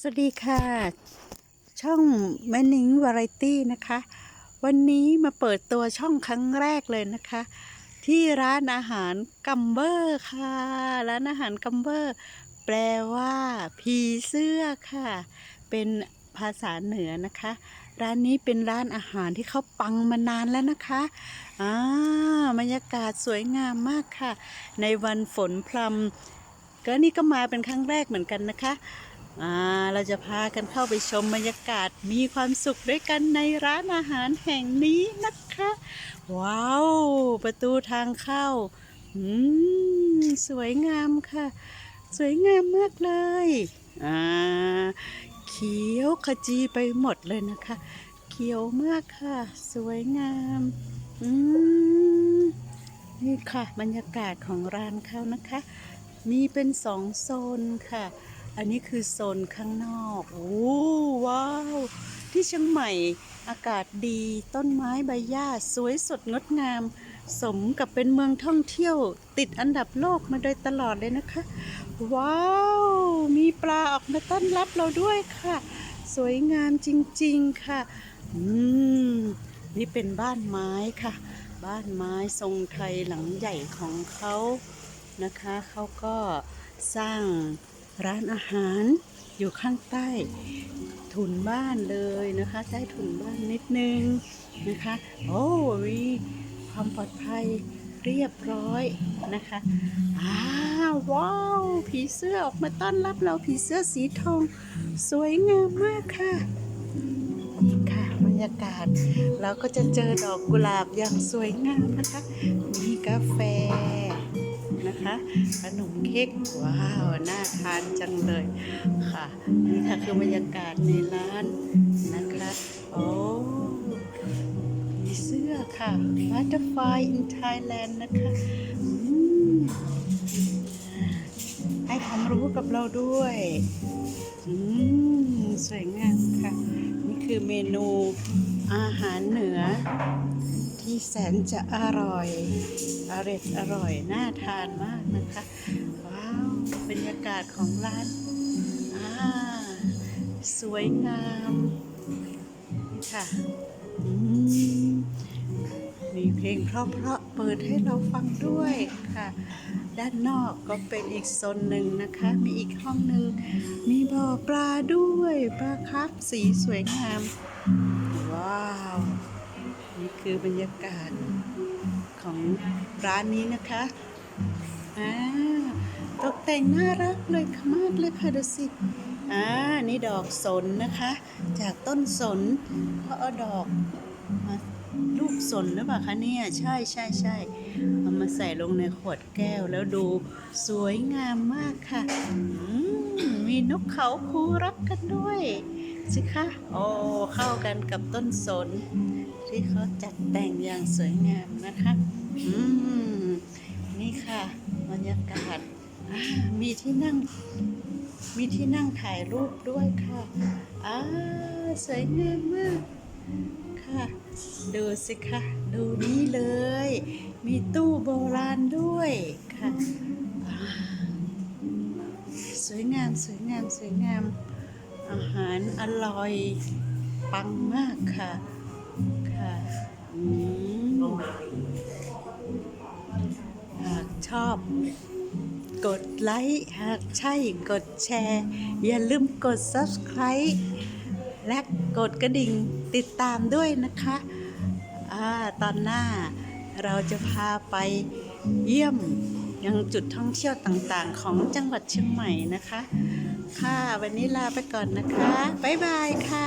สวัสดีค่ะ ช่องแม่นิงวาไรตี้นะคะ วันนี้มาเปิดตัวช่องครั้งแรกเลยนะคะ ที่ร้านอาหารกัมเบอร์ค่ะ ร้านอาหารกัมเบอร์ แปลว่า ผีเสื้อค่ะ เป็นภาษาเหนือนะคะ ร้านนี้เป็นร้านอาหารที่เขาปังมานานแล้วนะคะอ่าบรรยากาศสวยงามมากค่ะ ในวันฝนพรำก็นี่ก็มาเป็นครั้งแรกเหมือนกันนะคะ อ่าเราจะพากันเข้าไปชมบรรยากาศมีความสุขด้วยกันในร้านอาหารแห่งนี้นะคะ ว้าว ประตูทางเข้าอืมสวยงามค่ะ สวยงามมากเลยอ่าเขียวขจีไปหมดเลยนะคะ เขียวมากค่ะ สวยงามอืมนี่ค่ะ บรรยากาศของร้านเขานะคะ มีเป็นสองโซนค่ะ อันนี้คือโซนข้างนอก โอ้ว้าว ที่เชียงใหม่อากาศดีต้นไม้ใบหญ้าสวยสดงดงาม สมกับเป็นเมืองท่องเที่ยว ติดอันดับโลกมาโดยตลอดเลยนะคะ ว้าว มีปลาออกมาต้อนรับเราด้วยค่ะ สวยงามจริงๆค่ะ อืม นี่เป็นบ้านไม้ค่ะ บ้านไม้ทรงไทยหลังใหญ่ของเขานะคะ เขาก็สร้าง ร้านอาหารอยู่ข้างใต้ถุนบ้านเลยนะคะ ใต้ถุนบ้านนิดนึงนะคะ โอ้มีความปลอดภัยเรียบร้อยนะคะอ้าวว้าว ผีเสื้อออกมาต้อนรับเราผีเสื้อสีทอง สวยงามมากค่ะนี่ค่ะบรรยากาศ เราก็จะเจอดอกกุหลาบอย่างสวยงามนะคะ มีกาแฟ นะคะ ขนมเค้กว้าว น่าทานจังเลยค่ะ นี่ค่ะคือบรรยากาศในร้านนะคะโอ้มีเสื้อค่ะ Butterfly in Thailand นะคะให้ความรู้กับเราด้วยสวยงามค่ะ นี่คือเมนูอาหารเหนือที่แสนจะอร่อยอร่อยอร่อยน่าทานมากนะคะ ว้าวบรรยากาศของร้านอ่าสวยงามนี่ค่ะมมีเพลงเพราะๆเปิดให้เราฟังด้วยค่ะ ด้านนอกก็เป็นอีกโซนหนึ่งนะคะ มีอีกห้องหนึ่งมีบ่อปลาด้วยปลาครับสีสวยงาม ว้าว นี่คือบรรยากาศ ของร้านนี้นะคะอ่าตกแต่งน่ารักเลยค่ะมากเลยค่ะดูสิอ่านี่ดอกสนนะคะ จากต้นสนเขาเอาดอกมาลูกสนหรือเปล่าคะเนี่ยใช่ใช่ใช่เอามาใส่ลงในขวดแก้วแล้วดูสวยงามมากค่ะมมีนกเขาคูรักกันด้วย สิคะโอ้เข้ากันกับต้นสน ที่เขาจัดแต่งอย่างสวยงามนะคะ อืม นี่ค่ะบรรยากาศมีที่นั่ง มีที่นั่งถ่ายรูปด้วยค่ะอ่าสวยงามมากค่ะ ดูสิคะ ดูนี่เลย มีตู้โบราณด้วยค่ะอ่าสวยงาม สวยงาม สวยงาม อาหารอร่อย ปังมากค่ะ ค่ะอืมหากชอบ กดไลค์หากใช่กดแชร์ อย่าลืมกด subscribe และกดกระดิ่งติดตามด้วยนะคะอาตอนหน้าเราจะพาไปเยี่ยมยังจุดท่องเที่ยวต่างๆ ของจังหวัดเชียงใหม่นะคะ ค่ะ วันนี้ลาไปก่อนนะคะ บ๊ายบายค่ะ